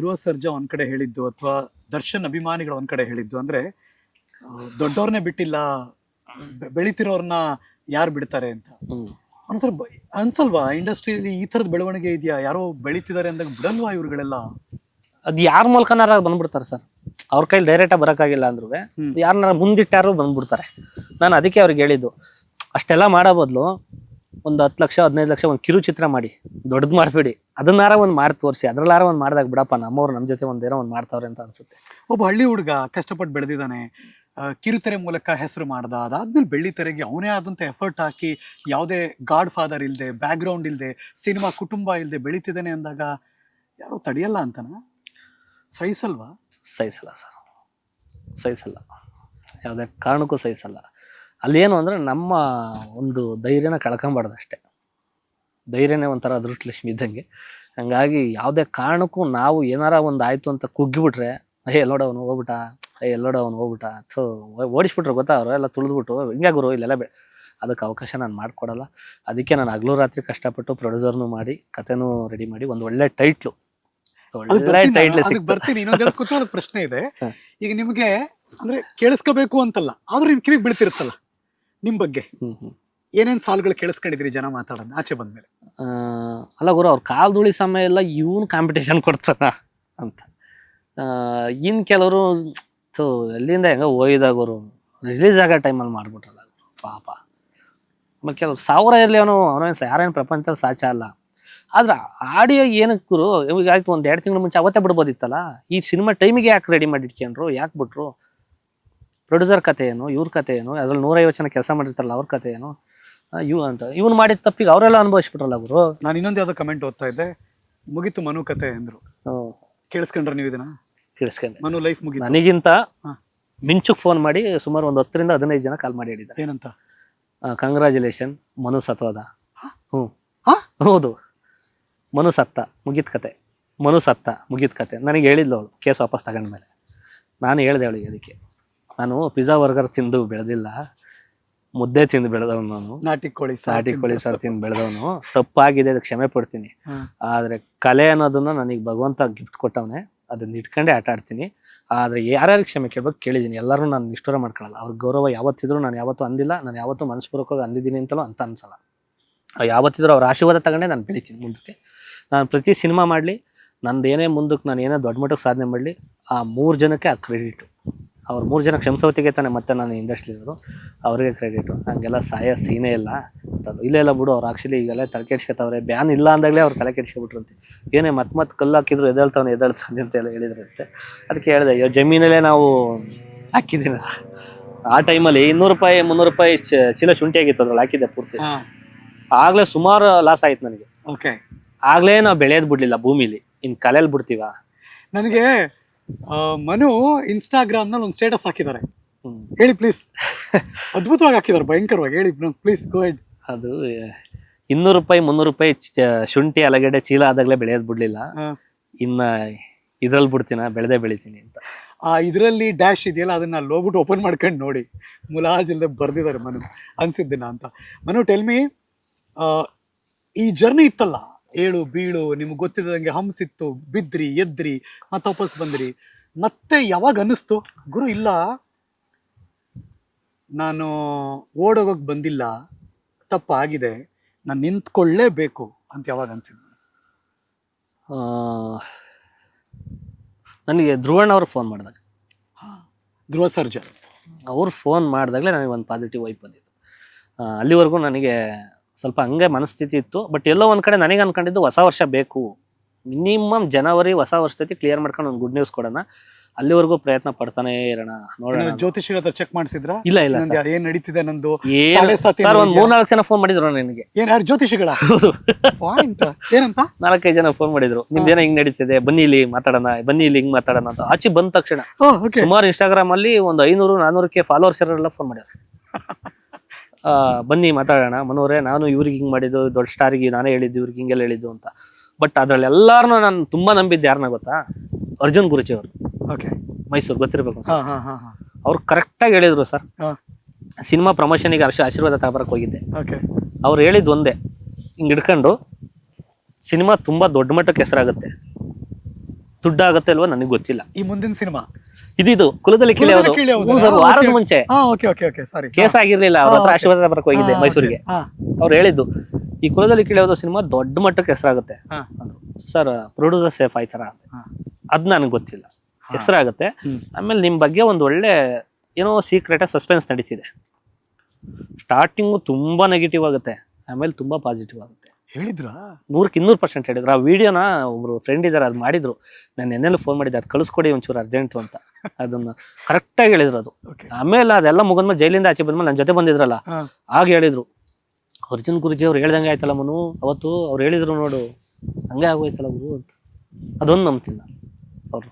ಧ್ರುವ ಸರ್ಜಾ ಒಂದ್ ಕಡೆ ಹೇಳಿದ್ದು ಅಥವಾ ದರ್ಶನ್ ಅಭಿಮಾನಿಗಳು ಒಂದ್ ಕಡೆ ಹೇಳಿದ್ದು ಅಂದ್ರೆ ದೊಡ್ಡವ್ರನ್ನೇ ಬಿಟ್ಟಿಲ್ಲ ಬೆಳಿತಿರೋರ್ನ ಯಾರು ಬಿಡ್ತಾರೆ ಅಂತ. ಒಂದ್ಸಲ ಅನ್ಸಲ್ವಾ? ಇಂಡಸ್ಟ್ರಿಯಲ್ಲಿ ಈ ತರದ ಬೆಳವಣಿಗೆ ಇದೆಯಾ? ಯಾರೋ ಬೆಳಿತಿದ್ದಾರೆ ಅಂದಾಗ ಬಿಡಲ್ವಾ ಇವ್ರುಗಳೆಲ್ಲ? ಅದ್ ಯಾರ ಮೂಲಕನಾರ ಬಂದ್ಬಿಡ್ತಾರೆ ಸರ್. ಅವ್ರ ಕೈಲಿ ಡೈರೆಕ್ಟಾಗಿ ಬರಕ್ಕಾಗಿಲ್ಲ ಅಂದ್ರು ಯಾರನ್ನ ಮುಂದಿಟ್ಟಾರು ಬಂದ್ಬಿಡ್ತಾರೆ. ನಾನು ಅದಕ್ಕೆ ಅವ್ರಿಗೆ ಹೇಳಿದ್ದು. ಅಷ್ಟೆಲ್ಲ ಮಾಡೋ ಬದಲು ಒಂದು ಹತ್ತು ಲಕ್ಷ ಹದಿನೈದು ಲಕ್ಷ ಒಂದು ಕಿರುಚಿತ್ರ ಮಾಡಿ. ದೊಡ್ಡದು ಮಾಡಬೇಡಿ. ಅದನ್ನಾರ ಒಂದು ಮಾಡಿ ತೋರಿಸಿ. ಅದ್ರಲ್ಲಾರ ಒಂದು ಮಾಡಿದಾಗ ಬಿಡಪ್ಪ ನಮ್ಮವ್ರು ನಮ್ಮ ಜೊತೆ ಒಂದೇನೋ ಒಂದು ಮಾಡ್ತಾವ್ರೆ ಅಂತ ಅನ್ಸುತ್ತೆ. ಒಬ್ಬ ಹಳ್ಳಿ ಹುಡುಗ ಕಷ್ಟಪಟ್ಟು ಬೆಳೆದಿದ್ದಾನೆ ಕಿರುತೆರೆ ಮೂಲಕ ಹೆಸರು ಮಾಡ್ದ. ಅದಾದ್ಮೇಲೆ ಬೆಳ್ಳಿ ತೆರೆಗೆ ಅವನೇ ಆದಂತ ಎಫರ್ಟ್ ಹಾಕಿ ಯಾವುದೇ ಗಾಡ್ ಫಾದರ್ ಇಲ್ಲದೆ ಬ್ಯಾಕ್ಗ್ರೌಂಡ್ ಇಲ್ಲದೆ ಸಿನಿಮಾ ಕುಟುಂಬ ಇಲ್ಲದೆ ಬೆಳೀತಿದ್ದಾನೆ ಅಂದಾಗ ಯಾರು ತಡೆಯಲ್ಲ ಅಂತನ? ಸಹಿಸಲ್ವಾ? ಸಹಿಸಲ್ಲ ಸರ್. ಸಹಿಸಲ್ಲ. ಯಾವುದೇ ಕಾರಣಕ್ಕೂ ಸಹಿಸಲ್ಲ. ಅಲ್ಲೇನು ಅಂದರೆ ನಮ್ಮ ಒಂದು ಧೈರ್ಯನ ಕಳ್ಕೊಂಬಾರ್ದು ಅಷ್ಟೇ. ಧೈರ್ಯನೇ ಒಂಥರ ಅದೃಷ್ಟಲಕ್ಷ್ಮಿ ಇದ್ದಂಗೆ. ಹಂಗಾಗಿ ಯಾವುದೇ ಕಾರಣಕ್ಕೂ ನಾವು ಏನಾರ ಒಂದು ಆಯಿತು ಅಂತ ಕುಗ್ಗಿಬಿಟ್ರೆ ಏ ಎಲ್ಲೋಡ ಅವನು ಹೋಗ್ಬಿಟ್ಟ. ಏ ಎಲ್ಲೋಡ ಅವನು ಹೋಗ್ಬಿಟ್ಟ. ಥೋ ಓಡಿಸ್ಬಿಟ್ರು ಗೊತ್ತಾ ಅವರು? ಎಲ್ಲ ತುಳಿದ್ಬಿಟ್ಟು ಹಿಂಗೆ ಗುರು ಇಲ್ಲೆಲ್ಲ ಬೇ ಅದಕ್ಕೆ ಅವಕಾಶ ನಾನು ಮಾಡಿಕೊಡಲ್ಲ. ಅದಕ್ಕೆ ನಾನು ಹಗಲು ರಾತ್ರಿ ಕಷ್ಟಪಟ್ಟು ಪ್ರೊಡ್ಯೂಸರ್ನು ಮಾಡಿ ಕತೆನೂ ರೆಡಿ ಮಾಡಿ ಒಂದು ಒಳ್ಳೆ ಟೈಟ್ಲು. ಒಳ್ಳೆ ಬರ್ತೀನಿ ಟೈಟ್ಲ್ ಕುತೂಹಲ ಪ್ರಶ್ನೆ ಇದೆ. ಈಗ ನಿಮಗೆ ಅಂದ್ರೆ ಕೇಳಿಸ್ಕೋಬೇಕು ಅಂತಲ್ಲ. ಆದ್ರೂ ನಿಮ್ ಕಿವಿಗೆ ಬೀಳ್ತಿರುತ್ತಲ್ಲ. ನಿಮ್ ಬಗ್ಗೆ. ಏನೇನ್ ಸಾಲುಗಳು ಕೇಳಿಸ್ಕೊಂಡಿದ್ರಿ ಜನ ಮಾತಾಡೋದು ಆಚೆ ಬಂದ್ಮೇಲೆ. ಅಲ್ಲ ಗುರು ಅವ್ರ ಕಾಲ್ ಧೂಳಿ ಸಮಯ ಎಲ್ಲ ಇವನು ಕಾಂಪಿಟೇಷನ್ ಕೊಡ್ತಾರ ಅಂತ. ಇನ್ನು ಕೆಲವರು ಸೊ ಎಲ್ಲಿಂದ ಹೆಂಗ ಓಯ್ದಾಗೋರು ಗುರು ರಿಲೀಸ್ ಆಗೋ ಟೈಮಲ್ಲಿ ಮಾಡ್ಬಿಟ್ರಲ್ಲ ಪಾಪ. ಆಮೇಲೆ ಕೆಲವ್ರು ಸಾವಿರ ಇರಲಿ ಅವನು ಅವನೇನು ಯಾರೇನು ಪ್ರಪಂಚದಲ್ಲಿ ಸಾಚ ಅಲ್ಲ. ಆದ್ರೆ ಆಡಿಯೋ ಏನಕ್ಕೆ ಗುರು ಇವಾಗ ಆಯ್ತು ಒಂದು ಎರಡು ತಿಂಗಳ ಮುಂಚೆ ಅವತ್ತೇ ಬಿಡ್ಬೋದಿತ್ತಲ್ಲ? ಈ ಸಿನಿಮಾ ಟೈಮಿಗೆ ಯಾಕೆ ರೆಡಿ ಮಾಡಿ ಇಟ್ಕೊಂಡ್ರು ಯಾಕೆ ಬಿಟ್ರು? ಪ್ರೊಡ್ಯೂಸರ್ ಕತೆ ಏನು ಇವ್ರ ಕತೆ ಏನು ಅದ್ರಲ್ಲಿ ನೂರೈವತ್ತು ಜನ ಕೆಲಸ ಮಾಡಿರ್ತಾರಲ್ಲ ಅವ್ರ ಕತೆ ಏನು? ಇವ್ ಅಂತ. ಇವ್ನು ಮಾಡಿದ ತಪ್ಪಿಗೆ ಅವರೆಲ್ಲ ಅನುಭವಿಸ್ಬಿಟ್ರಲ್ಲ ಗುರು? ನಾನು ಇನ್ನೊಂದು ಯಾವ್ದು ಕಮೆಂಟ್ ಓದ್ತಾ ಇದ್ದೆ. ಮುಗಿತು ಮನು ಕತೆ ಅಂದ್ರು. ಕೇಳಿಸ್ಕೊಂಡ್ರೆ ನೀವು ಇದನ್ನ? ತಿಳಿಸ್ಕೊಂಡೆ ಮನು ಲೈಫ್ ಮುಗೀತು. ನನಗಿಂತ ಮಿಂಚುಕ್ಕೆ ಮಿಂಚುಕ್ ಫೋನ್ ಮಾಡಿ ಸುಮಾರು ಒಂದು ಹತ್ತರಿಂದ ಹದಿನೈದು ಜನ ಕಾಲ್ ಮಾಡಿ ಹೇಳಿದ್ದಾರೆ ಏನಂತ ಕಂಗ್ರ್ಯಾಚುಲೇಷನ್ ಮನು ಸತ್ವದ. ಹ್ಞೂ. ಹಾ? ಹೌದು. ಮನು ಸತ್ತ ಮುಗಿದ ಕತೆ. ಮನು ಸತ್ತ ಮುಗಿದ ಕತೆ. ನನಗೆ ಹೇಳಿದ್ಲು ಅವಳು ಕೇಸ್ ವಾಪಸ್ ತಗೊಂಡ್ಮೇಲೆ. ನಾನು ಹೇಳಿದೆ ಅವಳಿಗೆ ಅದಕ್ಕೆ. ನಾನು ಪಿಜ್ಜಾ ಬರ್ಗರ್ ತಿಂದು ಬೆಳೆದಿಲ್ಲ. ಮುದ್ದೆ ತಿಂದು ಬೆಳೆದವನು ನಾನು. ನಾಟಿ ಕೋಳಿ ಸಾರ್ ನಾಟಿ ಕೋಳಿ ಸಾರು ತಿಂದು ಬೆಳೆದವನು. ತಪ್ಪಾಗಿದೆ ಅದಕ್ಕೆ ಕ್ಷಮೆ ಪಡ್ತೀನಿ. ಆದರೆ ಕಲೆ ಅನ್ನೋದನ್ನ ನನಗೆ ಭಗವಂತ ಗಿಫ್ಟ್ ಕೊಟ್ಟವನೆ. ಅದನ್ನ ಇಟ್ಕೊಂಡೇ ಆಟ ಆಡ್ತೀನಿ. ಆದರೆ ಯಾರ್ಯಾರು ಕ್ಷಮೆ ಕೇಳಬೇಕು ಕೇಳಿದ್ದೀನಿ. ಎಲ್ಲರೂ ನಾನು ನಿಷ್ಠುರ ಮಾಡ್ಕೊಳ್ಳಲ್ಲ ಅವ್ರ ಗೌರವ ಯಾವತ್ತಿದ್ರು ನಾನು ಯಾವತ್ತೂ ಅಂದಿಲ್ಲ. ನಾನು ಯಾವತ್ತೂ ಮನಸ್ಪೂರ್ವಕವಾಗಿ ಅಂದಿದ್ದೀನಿ ಅಂತಲೂ ಅಂತ ಅನ್ಸಲ್ಲ. ಯಾವತ್ತಿದ್ರು ಅವ್ರ ಆಶೀರ್ವಾದ ತಗೊಂಡೆ ನಾನು ಬೆಳಿತೀನಿ ಮುಂದಕ್ಕೆ. ನಾನು ಪ್ರತಿ ಸಿನಿಮಾ ಮಾಡಲಿ ನಂದು ಏನೇ ಮುಂದಕ್ಕೆ ನಾನು ಏನೇ ದೊಡ್ಡ ಮಟ್ಟಕ್ಕೆ ಸಾಧನೆ ಮಾಡಲಿ ಆ ಮೂರು ಜನಕ್ಕೆ ಆ ಕ್ರೆಡಿಟು ಅವ್ರು ಮೂರು ಜನ ಕ್ಷಮಿಸೋತಿಗೆ ತಾನೆ ಮತ್ತೆ ನಾನು ಇಂಡಸ್ಟ್ರಿ ಇರೋದು. ಅವ್ರಿಗೆ ಕ್ರೆಡಿಟು ಹಂಗೆಲ್ಲ ಸಾಯ ಸೀನೇ ಇಲ್ಲ. ಅಂತಂದು ಇಲ್ಲೇ ಇಲ್ಲ ಬಿಡು ಅವ್ರು. ಆಕ್ಚುಲಿ ಈಗೆಲ್ಲ ತಲೆ ಕೆಡ್ಸ್ಕೊತಾವ್ರೆ. ಬ್ಯಾನ್ ಇಲ್ಲ ಅಂದಾಗಲೇ ಅವ್ರು ತಲೆ ಕೆಡ್ಸ್ಕೊಬಿಟ್ರಂತೆ. ಏನೇ ಮತ್ತೆ ಮತ್ತೆ ಕಲ್ಲು ಹಾಕಿದ್ರು ಎದ್ದೇಳ್ತಾವನೆ ಎದ್ದೇಳ್ತಾನೆ ಅಂತ ಎಲ್ಲ ಹೇಳಿದ್ರಂತೆ. ಅದಕ್ಕೆ ಹೇಳಿದೆ ಅಯ್ಯೋ ಜಮೀನಲ್ಲೇ ನಾವು ಹಾಕಿದ್ದೀನ ಆ ಟೈಮಲ್ಲಿ ಇನ್ನೂರು ರೂಪಾಯಿ ಮುನ್ನೂರು ರೂಪಾಯಿ ಚೀಲ ಶುಂಠಿ ಆಗಿತ್ತು ಅದ್ರಲ್ಲಿ ಹಾಕಿದ್ದೆ ಪೂರ್ತಿ. ಆಗಲೇ ಸುಮಾರು ಲಾಸ್ ಆಯ್ತು ನನಗೆ. ಓಕೆ ಆಗಲೇ ನಾವು ಬೆಳೆಯೋದು ಬಿಡಲಿಲ್ಲ ಭೂಮಿಲಿ. ಇನ್ನು ಕಲೆಯಲ್ಲಿ ಬಿಡ್ತೀವ? ನನಗೆ ಮನು ಇನ್ಸ್ಟಾಗ್ರಾಮ್ನಲ್ಲಿ ಒಂದು ಸ್ಟೇಟಸ್ ಹಾಕಿದ್ದಾರೆ. ಹೇಳಿ ಪ್ಲೀಸ್ ಅದ್ಭುತವಾಗಿ ಹಾಕಿದ್ದಾರೆ ಭಯಂಕರವಾಗಿ. ಹೇಳಿ ಪ್ಲೀಸ್ ಗೋ ಹೆಡ್ ಅದು ಇನ್ನೂರು ರೂಪಾಯಿ ಮುನ್ನೂರು ರೂಪಾಯಿ ಚ- ಶುಂಠಿ ಅಲಗಡೆ ಚೀಲ ಆದಾಗಲೇ ಬೆಳೆಯೋದು ಬಿಡ್ಲಿಲ್ಲ. ಇನ್ನ ಇದ್ರಲ್ಲಿ ಬಿಡ್ತೀನ ಬೆಳೆದೇ ಬೆಳಿತೀನಿ ಅಂತ. ಆ ಇದರಲ್ಲಿ ಡ್ಯಾಶ್ ಇದೆಯಲ್ಲ ಅದನ್ನ ಅಲ್ಲಿ ಹೋಗ್ಬಿಟ್ಟು ಓಪನ್ ಮಾಡ್ಕೊಂಡು ನೋಡಿ. ಮುಲಾಜಿಲ್ಲದೆ ಬರ್ದಿದ್ದಾರೆ ಮನು ಅನ್ಸಿದ್ದಿನ ಅಂತ. ಮನು ಟೆಲ್ಮಿ ಈ ಜರ್ನಿ ಇತ್ತಲ್ಲ ಏಳು ಬೀಳು ನಿಮ್ಗೆ ಗೊತ್ತಿದ್ದಂಗೆ ಹಂಸಿತ್ತು ಬಿದ್ರಿ ಎದ್ರಿ ಮತ್ತೆ ವಾಪಸ್ ಬಂದ್ರಿ. ಮತ್ತೆ ಯಾವಾಗ ಅನ್ನಿಸ್ತು? ಗುರು ಇಲ್ಲ. ನಾನು ಓಡೋಗೋಕ್ ಬಂದಿಲ್ಲ. ತಪ್ಪಾಗಿದೆ ನಾನು ನಿಂತ್ಕೊಳ್ಳೇಬೇಕು ಅಂತ ಯಾವಾಗ ಅನಿಸಿದ್ದು? ನನಗೆ ಧ್ರುವಣ್ಣ ಅವ್ರು ಫೋನ್ ಮಾಡಿದಾಗ. ಧ್ರುವ ಸರ್ಜನ್. ಅವ್ರು ಫೋನ್ ಮಾಡಿದಾಗಲೇ ನನಗೆ ಒಂದು ಪಾಸಿಟಿವ್ ವೈಪ್ ಬಂದಿತ್ತು. ಅಲ್ಲಿವರೆಗೂ ನನಗೆ ಸ್ವಲ್ಪ ಹಂಗೆ ಮನಸ್ಥಿತಿ ಇತ್ತು. ಬಟ್ ಎಲ್ಲೋ ಒಂದು ಕಡೆ ನನಗೆ ಅನ್ಕೊಂಡಿದ್ದು ಹೊಸ ವರ್ಷ ಬೇಕು. ಮಿನಿಮಮ್ ಜನವರಿ ಹೊಸ ವರ್ಷದಲ್ಲಿ ಕ್ಲಿಯರ್ ಮಾಡ್ಕೊಂಡು ಒಂದು ಗುಡ್ ನ್ಯೂಸ್ ಕೊಡೋಣ. ಅಲ್ಲಿವರೆಗೂ ಪ್ರಯತ್ನ ಪಡ್ತಾನೆ ಇರೋಣ. ನೋಡೋಣ ಜ್ಯೋತಿಷಿ ಹತ್ರ ಚೆಕ್ ಮಾಡಿಸಿದ್ರ? ಇಲ್ಲ ಇಲ್ಲ ಏನ್ ನಡೀತಿದೆ ನಂದು? ಸರ್ ಒಂದು? ಮೂರ್ನಾಲ್ಕು ಜನ ಫೋನ್ ಮಾಡಿದ್ರು ನಿನಗೆ. ಏನ್ ಯಾರು ಜ್ಯೋತಿಷಿಗಳ? ಏನಂತ? ನಾಲ್ಕೈದು ಜನ ಫೋನ್ ಮಾಡಿದ್ರು. ನಿಮ್ದೇನೋ ಹಿಂಗ್ ನಡೀತಿದೆ? ಬನ್ನಿ ಇಲ್ಲಿ ಮಾತಾಡೋಣ. ಬನ್ನಿ ಇಲ್ಲಿ ಹಿಂಗ್ ಮಾತಾಡೋಣ ಅಂತ. ಆಚೆ ಬಂದ ತಕ್ಷಣ ಸುಮಾರು ಇನ್ಸ್ಟಾಗ್ರಾಮ್ ಅಲ್ಲಿ ಒಂದು ಐನೂರು ನಾನೂರಕ್ಕೆ ಫಾಲೋವರ್ಸ್ ಇರೋರೆಲ್ಲ ಫೋನ್ ಮಾಡ್ಯಾರ ಬನ್ನಿ ಮಾತಾಡೋಣ. ಮನೋರೇ ನಾನು ಇವ್ರಿಗೆ ಹಿಂಗೆ ಮಾಡಿದ್ದು ದೊಡ್ಡ ಸ್ಟಾರಿಗೆ ನಾನೇ ಹೇಳಿದ್ದು ಇವ್ರಿಗೆ ಹಿಂಗೆಲ್ಲ ಹೇಳಿದ್ದು ಅಂತ. ಬಟ್ ಅದ್ರಲ್ಲಿ ಎಲ್ಲರನ್ನೂ ನಾನು ತುಂಬಾ ನಂಬಿದ್ದು ಯಾರನ್ನ ಗೊತ್ತಾ? ಅರ್ಜುನ್ ಗುರುಚಿ ಅವರು. ಓಕೆ ಮೈಸೂರು ಗೊತ್ತಿರ್ಬೇಕು ಹಾ ಹಾ ಹಾ ಹಾ. ಅವ್ರು ಕರೆಕ್ಟಾಗಿ ಹೇಳಿದ್ರು ಸರ್. ಸಿನಿಮಾ ಪ್ರಮೋಷನಿಗೆ ಅರ್ಶ ಆಶೀರ್ವಾದ ತಗೋಬರಕ್ಕೆ ಹೋಗಿದ್ದೆ. ಓಕೆ ಅವ್ರು ಹೇಳಿದ್ದು ಒಂದೇ. ಹಿಂಗೆ ಹಿಡ್ಕೊಂಡು ಸಿನಿಮಾ ತುಂಬ ದೊಡ್ಡ ಮಟ್ಟಕ್ಕೆ ಹೆಸರಾಗುತ್ತೆ. ದುಡ್ಡಾಗತ್ತೆ ಅಲ್ವಾ? ನನಗೆ ಗೊತ್ತಿಲ್ಲ. ಈ ಮುಂದಿನ ಸಿನಿಮಾ ಇದಿದು ಕುಲದಲ್ಲಿ ಕಿಳಿ ಕುಲದಲ್ಲಿ ಯಾವುದು? ಕಿಳಿ ಹ್ಞೂ ಸರ್ ವಾರದ ಮುಂಚೆ. ಹಾ okay okay okay sorry. Case ಆಗಿರ್ಲಿಲ್ಲ ಅವ್ರ ಹತ್ರ ಆಶೀರ್ವಾದ ಬರಕ್ ಹೋಗಿದ್ದೆ ಮೈಸೂರಿಗೆ. ಅವ್ರು ಹೇಳಿದ್ದು ಈ ಕುಲದಲ್ಲಿ ಕಿಳಿಯೋದು ಸಿನಿಮಾ ದೊಡ್ಡ ಮಟ್ಟಕ್ಕೆ ಹೆಸರಾಗುತ್ತೆ. ಸರ್ ಪ್ರೊಡ್ಯೂಸರ್ ಸೇಫ್ ಆಯ್ತಾರ. ಅದ್ ನನಗೆ ಗೊತ್ತಿಲ್ಲ. ಹೆಸರಾಗುತ್ತೆ. ಆಮೇಲೆ ನಿಮ್ ಬಗ್ಗೆ ಒಂದು ಒಳ್ಳೆ ಏನೋ ಸೀಕ್ರೆಟ್ ಸಸ್ಪೆನ್ಸ್ ನಡೀತಿದೆ. ಸ್ಟಾರ್ಟಿಂಗು ತುಂಬಾ ನೆಗೆಟಿವ್ ಆಗುತ್ತೆ ಆಮೇಲೆ ತುಂಬಾ ಪಾಸಿಟಿವ್ ಆಗುತ್ತೆ. ಹೇಳಿದ್ರಾ? ನೂರಕ್ಕೆ ಇನ್ನೂರು ಪರ್ಸೆಂಟ್ ಹೇಳಿದ್ರು. ಆ ವಿಡಿಯೋನ ಒಬ್ರು ಫ್ರೆಂಡ್ ಇದಾರೆ ಅದು ಮಾಡಿದ್ರು. ನಾನು ನೆನ್ನೆಲ್ಲೂ ಫೋನ್ ಮಾಡಿದ್ದೆ ಅದು ಕಳಿಸ್ಕೊಡಿ ಒಂಚೂರು ಅರ್ಜೆಂಟು ಅಂತ. ಅದನ್ನ ಕರೆಕ್ಟಾಗಿ ಹೇಳಿದ್ರು ಅದು. ಆಮೇಲೆ ಅದೆಲ್ಲ ಮುಗಿದ್ಮೇಲೆ ಜೈಲಿಂದ ಆಚೆ ಬಂದ್ಮೇಲೆ ನನ್ನ ಜೊತೆ ಬಂದಿದ್ರಲ್ಲ ಆಗ ಹೇಳಿದ್ರು ಅರ್ಜುನ್ ಗುರುಜಿ ಅವ್ರು ಹೇಳ್ದಂಗೆ ಆಯ್ತಲ್ಲ ಮನು ಅವತ್ತು ಅವ್ರು ಹೇಳಿದ್ರು ನೋಡು ಹಂಗೆ ಆಗೋಯ್ತಲ್ಲ ಗುರು ಅಂತ. ಅದೊಂದು ನಂಬ್ತಿಲ್ಲ ಅವ್ರು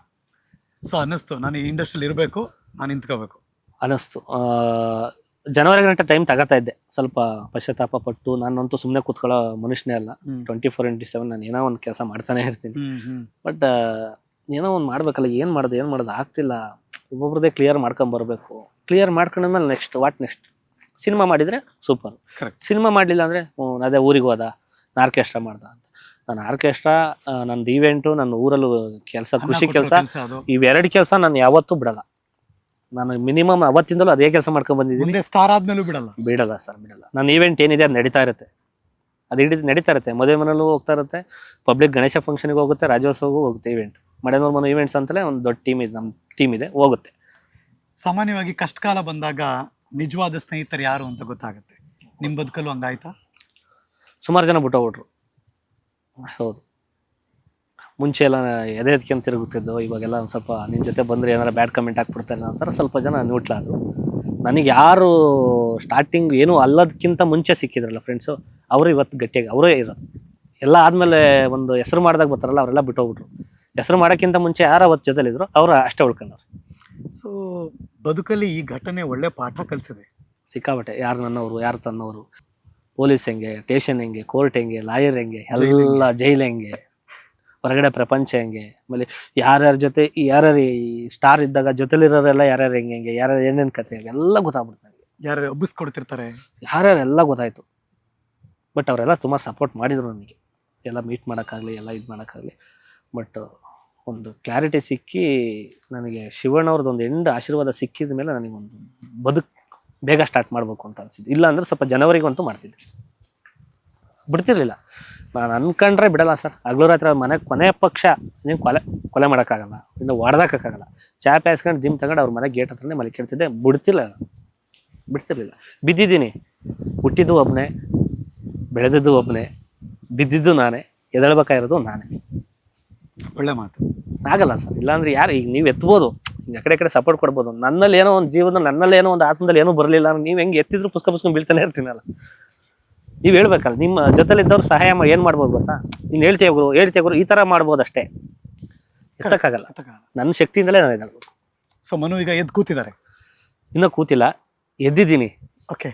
ಸೊ ಅನ್ನಿಸ್ತು. ನಾನು ಈ ಇಂಡಸ್ಟ್ರಿಲಿ ಇರಬೇಕು ನಾನು ನಿಂತ್ಕೋಬೇಕು. ಅನ್ನಿಸ್ತು. ಜನವರಿ ಗಂಟೆ ಟೈಮ್ ತಗೋತಾ ಇದ್ದೆ. ಸ್ವಲ್ಪ ಪಶ್ಚಾತ್ತಾಪ ಪಟ್ಟು ನಾನಂತೂ ಸುಮ್ಮನೆ ಕೂತ್ಕೊಳ್ಳೋ ಮನುಷ್ಯನೇ ಅಲ್ಲ. ಟ್ವೆಂಟಿ ಫೋರ್ ಇಂಟು ಸೆವೆನ್ ನಾನು ಏನೋ ಒಂದು ಕೆಲಸ ಮಾಡ್ತಾನೆ ಇರ್ತೀನಿ. ಬಟ್ ಏನೋ ಒಂದು ಮಾಡ್ಬೇಕಲ್ಲ ಏನು ಮಾಡೋದು ಏನು ಮಾಡೋದು ಆಗ್ತಿಲ್ಲ. ಒಬ್ಬೊಬ್ರದೇ ಕ್ಲಿಯರ್ ಮಾಡ್ಕೊಂಬರ್ಬೇಕು. ಕ್ಲಿಯರ್ ಮಾಡ್ಕೊಂಡ್ಮೇಲೆ ನೆಕ್ಸ್ಟ್ ವಾಟ್ ನೆಕ್ಸ್ಟ್ ಸಿನಿಮಾ ಮಾಡಿದರೆ ಸೂಪರ್. ಸಿನಿಮಾ ಮಾಡಲಿಲ್ಲ ಅಂದರೆ ಅದೇ ಊರಿಗೆ ಹೋದ ಆರ್ಕೆಸ್ಟ್ರಾ ಮಾಡ್ದ ಅಂತ. ನಾನು ಆರ್ಕೆಸ್ಟ್ರಾ ನಂದು ಈವೆಂಟು ನನ್ನ ಊರಲ್ಲೂ ಕೆಲಸ ಖುಷಿ ಕೃಷಿ ಕೆಲಸ. ಇವೆರಡು ಕೆಲಸ ನಾನು ಯಾವತ್ತೂ ಬಿಡಲ್ಲ. ನಾನು ಮಿನಿಮಮ್ ಅವತ್ತಿಂದಲೂ ಅದೇ ಕೆಲಸ ಮಾಡ್ಕೊಂಡು ಬಂದಿದ್ದೀನಿ. ಸ್ಟಾರ್ ಆದ್ಮೇಲೂ ಬಿಡಲ್ಲ. ಬಿಡಲ್ಲ ಸರ್ ಬಿಡಲ್ಲ. ನನ್ನ ಈವೆಂಟ್ ಏನಿದೆ ಅದು ನಡೀತಾ ಇರುತ್ತೆ. ಅದು ಹಿಡಿದು ನಡೀತಾ ಇರುತ್ತೆ. ಮದುವೆ ಮನೇಲೂ ಹೋಗ್ತಾ ಇರುತ್ತೆ. ಪಬ್ಲಿಕ್ ಗಣೇಶ ಫಂಕ್ಷನ್ಗೆ ಹೋಗುತ್ತೆ ರಾಜ್ಯೋತ್ಸವಗೂ ಹೋಗುತ್ತೆ ಈವೆಂಟ್ ಮಡೆನೂರು ನೋರ್ಮನ್ ಈವೆಂಟ್ಸ್ ಅಂತಲೇ ಒಂದು ದೊಡ್ಡ ಟೀಮ್ ಇದೆ ನಮ್ಮ ಟೀಮ್ ಇದೆ ಹೋಗುತ್ತೆ. ಸಾಮಾನ್ಯವಾಗಿ ಕಷ್ಟಕಾಲ ಬಂದಾಗ ನಿಜವಾದ ಸ್ನೇಹಿತರು ಯಾರು ಅಂತ ಗೊತ್ತಾಗುತ್ತೆ? ನಿಮ್ಮ ಬದುಕಲ್ಲೂ ಹಂಗಾಯ್ತಾ? ಸುಮಾರು ಜನ ಬಿಟ್ಟೋಗ್ಬಿಟ್ರು ಹೌದು. ಮುಂಚೆ ಎಲ್ಲ ಎದೆ ಎದ್ಕೊಂಡು ತಿರುಗುತ್ತಿದ್ದು ಇವಾಗೆಲ್ಲ ಒಂದು ಸ್ವಲ್ಪ ನಿನ್ನ ಜೊತೆ ಬಂದರೆ ಏನಾರ ಬ್ಯಾಡ್ ಕಮೆಂಟ್ ಹಾಕ್ಬಿಡ್ತಾರೆ ಅನ್ನೋ ಸ್ವಲ್ಪ ಜನ ನ್ಯೂಟ್ಲಾದ್ರು ನನಗೆ ಯಾರು ಸ್ಟಾರ್ಟಿಂಗ್ ಏನು ಅಲ್ಲದಕ್ಕಿಂತ ಮುಂಚೆ ಸಿಕ್ಕಿದ್ರಲ್ಲ ಫ್ರೆಂಡ್ಸು ಅವರು ಇವತ್ತು ಗಟ್ಟಿಯಾಗಿ ಅವರೇ ಇರೋದು. ಎಲ್ಲ ಆದಮೇಲೆ ಒಂದು ಹೆಸರು ಮಾಡಿದಾಗ ಬರ್ತಾರಲ್ಲ ಅವರೆಲ್ಲ ಬಿಟ್ಟೋಗ್ಬಿಟ್ರು ಹೆಸರು ಮಾಡೋಕ್ಕಿಂತ ಮುಂಚೆ ಯಾರು ಅವತ್ತು ಜೊತೆಲಿದ್ರು ಅವರು ಅಷ್ಟೇ ಉಳ್ಕೊಂಡವ್ರು. ಸೊ ಬದುಕಲ್ಲಿ ಈ ಘಟನೆ ಒಳ್ಳೆ ಪಾಠ ಕಲಿಸಿದೆ. ಸಿಕ್ಕಾಬಟ್ಟೆ ಯಾರು ನನ್ನವರು ಯಾರು ತನ್ನವರು ಪೊಲೀಸ್ ಹೆಂಗೆ ಟೇಷನ್ ಹೆಂಗೆ ಕೋರ್ಟ್ ಹೆಂಗೆ ಲಾಯರ್ ಹೆಂಗೆ ಎಲ್ಲ ಜೈಲ್ ಹೆಂಗೆ ಹೊರಗಡೆ ಪ್ರಪಂಚ ಹೆಂಗೆ ಆಮೇಲೆ ಯಾರ್ಯಾರ ಜೊತೆ ಯಾರ್ಯಾರು ಸ್ಟಾರ್ ಇದ್ದಾಗ ಜೊತೆಲಿರೋರೆಲ್ಲ ಯಾರ್ಯಾರು ಹೆಂಗೆ ಹೆಂಗೆ ಯಾರ್ಯಾರು ಏನೇನು ಕತೆ ಎಲ್ಲ ಗೊತ್ತಾಗ್ಬಿಡ್ತು ನನಗೆ. ಯಾರು ಹಬ್ಬಿಸ್ಕೊಡ್ತಿರ್ತಾರೆ ಯಾರ್ಯಾರೆಲ್ಲ ಗೊತ್ತಾಯ್ತು. ಬಟ್ ಅವರೆಲ್ಲ ತುಂಬ ಸಪೋರ್ಟ್ ಮಾಡಿದ್ರು ನನಗೆ. ಎಲ್ಲ ಮೀಟ್ ಮಾಡೋಕ್ಕಾಗಲಿ ಎಲ್ಲ ಇದು ಮಾಡೋಕ್ಕಾಗಲಿ. ಬಟ್ ಒಂದು ಕ್ಲಾರಿಟಿ ಸಿಕ್ಕಿ ನನಗೆ ಶಿವಣ್ಣವ್ರದ್ದು ಒಂದು ಎಂಡ್ ಆಶೀರ್ವಾದ ಸಿಕ್ಕಿದ ಮೇಲೆ ನನಗೊಂದು ಬದುಕು ಬೇಗ ಸ್ಟಾರ್ಟ್ ಮಾಡಬೇಕು ಅಂತ ಅನಿಸಿದ್ದು. ಇಲ್ಲ ಅಂದ್ರೆ ಸ್ವಲ್ಪ ಜನವರಿಗಂತೂ ಮಾಡ್ತಿದ್ದೆ. ಬಿಡ್ತಿರ್ಲಿಲ್ಲ. ನಾನು ಅನ್ಕೊಂಡ್ರೆ ಬಿಡಲ್ಲ ಸರ್. ಹಗಲು ರಾತ್ರಿ ಮನೆ, ಕೊನೆ ಪಕ್ಷ ನೀವು ಕೊಲೆ ಕೊಲೆ ಮಾಡೋಕ್ಕಾಗಲ್ಲ. ಇನ್ನು ಹೊಡೆದಾಕಾಗಲ್ಲ ಚಾಪ್ ಹಾಸ್ಕೊಂಡು ಜಿಮ್ ತಗೊಂಡು ಅವ್ರ ಮನೆ ಗೇಟ್ ಹತ್ರನೇ ಮಲಿಕಿರ್ತಿದ್ದೆ. ಬಿಡ್ತಿಲ್ಲ. ಬಿಡ್ತಿರ್ಲಿಲ್ಲ. ಬಿದ್ದಿದ್ದೀನಿ. ಹುಟ್ಟಿದ್ದು ಒಬ್ಬನೇ ಬೆಳೆದಿದ್ದು ಒಬ್ಬನೇ ಬಿದ್ದಿದ್ದು ನಾನೇ, ಎದಳ್ಬೇಕಾಗಿರೋದು ನಾನೇ. ಒಳ್ಳೆ ಮಾತು. ಆಗಲ್ಲ ಸರ್. ಇಲ್ಲಾಂದ್ರೆ ಯಾರು ಈಗ ನೀವು ಎತ್ಬೋದು. ಆ ಕಡೆ ಕಡೆ ಸಪೋರ್ಟ್ ಕೊಡ್ಬೋದು. ನನ್ನಲ್ಲಿ ಏನೋ ಒಂದು ಜೀವನ ನನ್ನಲ್ಲಿ ಏನೋ ಒಂದು ಆತ್ಮದಲ್ಲಿ ಏನೂ ಬರಲಿಲ್ಲ ಅಂದ್ರೆ ನೀವು ಹೆಂಗೆ ಎತ್ತಿದ್ರು ಪುಸ್ತಕ ಪುಸ್ತಕ ಬೀಳ್ತಾನೆ ಇರ್ತೀನಲ್ಲ. ನೀವು ಹೇಳ್ಬೇಕಲ್ಲ ನಿಮ್ಮ ಜೊತೆಲಿದ್ದವ್ರು ಸಹಾಯ ಮಾಡಿ ಏನು ಮಾಡ್ಬೋದು ಗೊತ್ತಾ? ನೀನು ಹೇಳ್ತೀಯ ಗುರು ಹೇಳ್ತೀಯ ಗುರು ಈ ಥರ ಮಾಡ್ಬೋದು ಅಷ್ಟೇ. ಎತ್ತಕ್ಕಾಗಲ್ಲ. ನನ್ನ ಶಕ್ತಿಯಿಂದಲೇ ನಾನು ಇದ್ದಾಗಬೇಕು ಸೊ ಮನು ಈಗ ಎದ್ದು ಕೂತಿದ್ದಾರೆ. ಇನ್ನೂ ಕೂತಿಲ್ಲ. ಎದ್ದಿದ್ದೀನಿ. ಓಕೆ